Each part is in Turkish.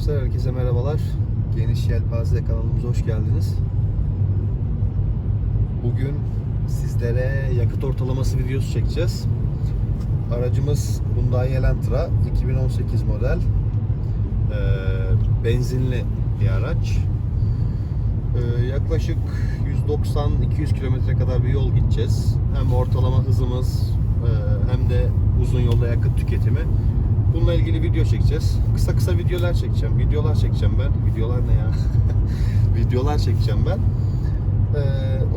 arkadaşlar herkese merhabalar. Geniş Yelpaze kanalımıza hoş geldiniz. Bugün sizlere yakıt ortalaması videosu çekeceğiz. Aracımız Hyundai Elantra 2018 model. Ee, benzinli bir araç. Ee, yaklaşık 190-200 kilometre kadar bir yol gideceğiz. Hem ortalama hızımız e, hem de uzun yolda yakıt tüketimi. Bununla ilgili video çekeceğiz. Kısa kısa videolar çekeceğim. Videolar çekeceğim ben. Videolar ne ya? videolar çekeceğim ben. Ee,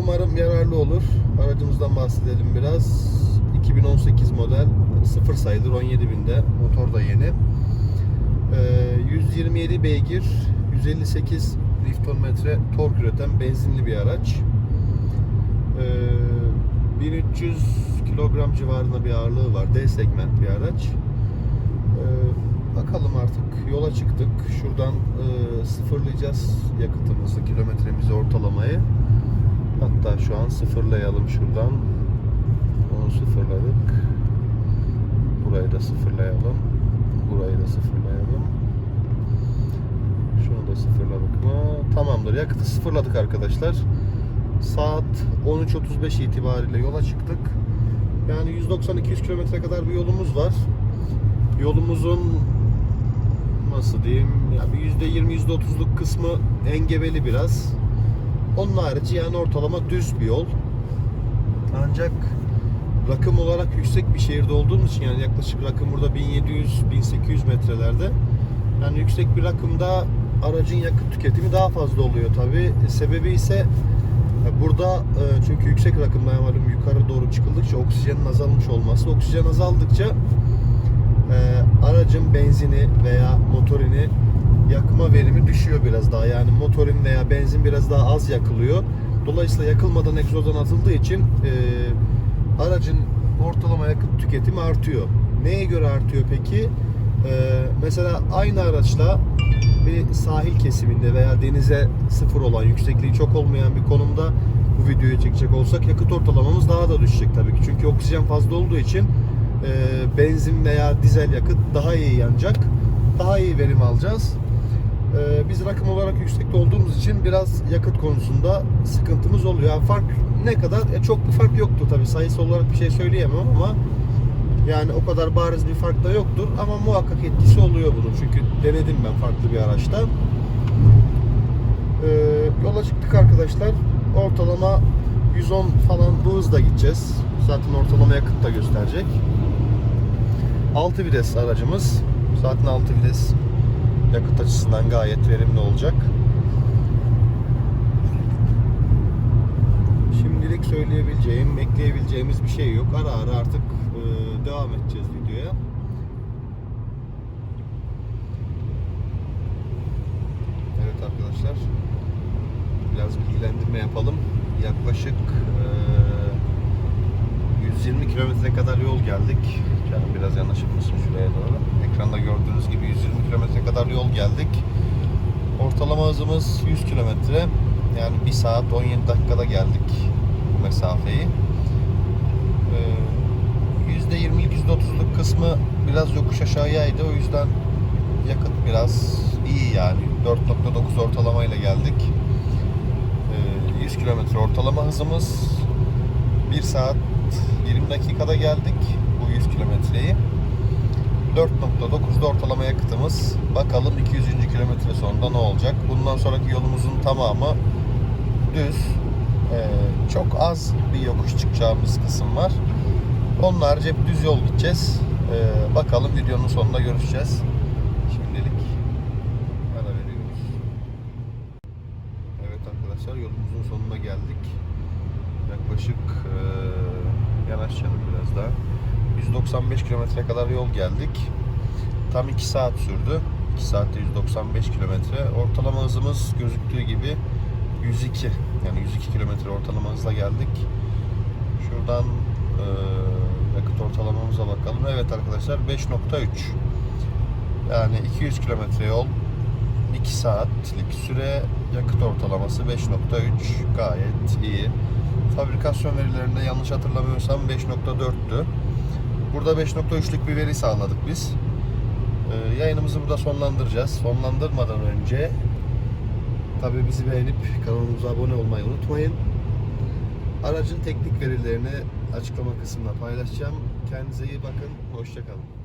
umarım yararlı olur. Aracımızdan bahsedelim biraz. 2018 model. Sıfır sayılır 17 binde. Motor da yeni. Ee, 127 beygir, 158 Nm tork üreten benzinli bir araç. Ee, 1300 kilogram civarında bir ağırlığı var. D segment bir araç. Ee, bakalım artık yola çıktık. Şuradan e, sıfırlayacağız yakıtımızı, kilometremizi, ortalamayı. Hatta şu an sıfırlayalım şuradan. Onu sıfırladık. Burayı da sıfırlayalım. Burayı da sıfırlayalım. Şunu da sıfırladık mı? Tamamdır. Yakıtı sıfırladık arkadaşlar. Saat 13.35 itibariyle yola çıktık. Yani 190-200 kilometre kadar bir yolumuz var. Yolumuzun nasıl diyeyim? Yani %20-%30'luk kısmı engebeli biraz. Onun harici yani ortalama düz bir yol. Ancak rakım olarak yüksek bir şehirde olduğumuz için yani yaklaşık rakım burada 1700-1800 metrelerde. Yani yüksek bir rakımda aracın yakıt tüketimi daha fazla oluyor tabi. Sebebi ise e, burada e, çünkü yüksek rakımda malum yukarı doğru çıkıldıkça oksijenin azalmış olması. Oksijen azaldıkça e, aracın benzini veya motorini yakma verimi düşüyor biraz daha. Yani motorin veya benzin biraz daha az yakılıyor. Dolayısıyla yakılmadan egzozdan atıldığı için e, aracın ortalama yakıt tüketimi artıyor. Neye göre artıyor peki? E, mesela aynı araçla bir sahil kesiminde veya denize sıfır olan, yüksekliği çok olmayan bir konumda bu videoyu çekecek olsak yakıt ortalamamız daha da düşecek tabii ki. Çünkü oksijen fazla olduğu için e, benzin veya dizel yakıt daha iyi yanacak. Daha iyi verim alacağız. E, biz rakım olarak yüksekte olduğumuz için biraz yakıt konusunda sıkıntımız oluyor. Yani fark ne kadar? E, çok bir fark yoktur tabii. Sayısı olarak bir şey söyleyemem ama yani o kadar bariz bir fark da yoktur ama muhakkak etkisi oluyor bunun. Çünkü denedim ben farklı bir araçta. Ee, yola çıktık arkadaşlar. Ortalama 110 falan bu hızla gideceğiz. Zaten ortalama yakıt da gösterecek. 6 vites aracımız. Zaten 6 vites yakıt açısından gayet verimli olacak. Şimdilik söyleyebileceğim, ekleyebileceğimiz bir şey yok. Ara ara artık e, devam edeceğiz videoya. Evet arkadaşlar. Biraz bilgilendirme yapalım. Yaklaşık e, 120 kilometre kadar yol geldik. Canım biraz yanaşık mısın şuraya doğru? Ekranda gördüğünüz gibi 120 kilometre kadar yol geldik. Ortalama hızımız 100 kilometre. Yani 1 saat 17 dakikada geldik bu mesafeyi. Ee, %20'lik %30'luk kısmı biraz yokuş aşağıyaydı. O yüzden yakıt biraz iyi yani. 4.9 ortalamayla geldik. Ee, 100 kilometre ortalama hızımız 1 saat 20 dakikada geldik bu 100 kilometreyi. 4.9'da ortalama yakıtımız. Bakalım 200. kilometre sonunda ne olacak? Bundan sonraki yolumuzun tamamı düz. Ee, çok az bir yokuş çıkacağımız kısım var. Onun harici düz yol gideceğiz. Ee, bakalım videonun sonunda görüşeceğiz. Şimdilik ara veriyoruz. Evet arkadaşlar yolumuzun sonuna geldik. Yaklaşık ee, yanaş canım biraz daha. 195 kilometre kadar yol geldik. Tam 2 saat sürdü. 2 saatte 195 kilometre. Ortalama hızımız gözüktüğü gibi 102. Yani 102 kilometre ortalama hızla geldik. Şuradan e, yakıt ortalamamıza bakalım. Evet arkadaşlar 5.3. Yani 200 kilometre yol 2 saatlik süre yakıt ortalaması 5.3 gayet iyi. Fabrikasyon verilerinde yanlış hatırlamıyorsam 5.4'tü. Burada 5.3'lük bir veri sağladık biz. Ee, yayınımızı burada sonlandıracağız. Sonlandırmadan önce tabii bizi beğenip kanalımıza abone olmayı unutmayın. Aracın teknik verilerini açıklama kısmına paylaşacağım. Kendinize iyi bakın. Hoşçakalın.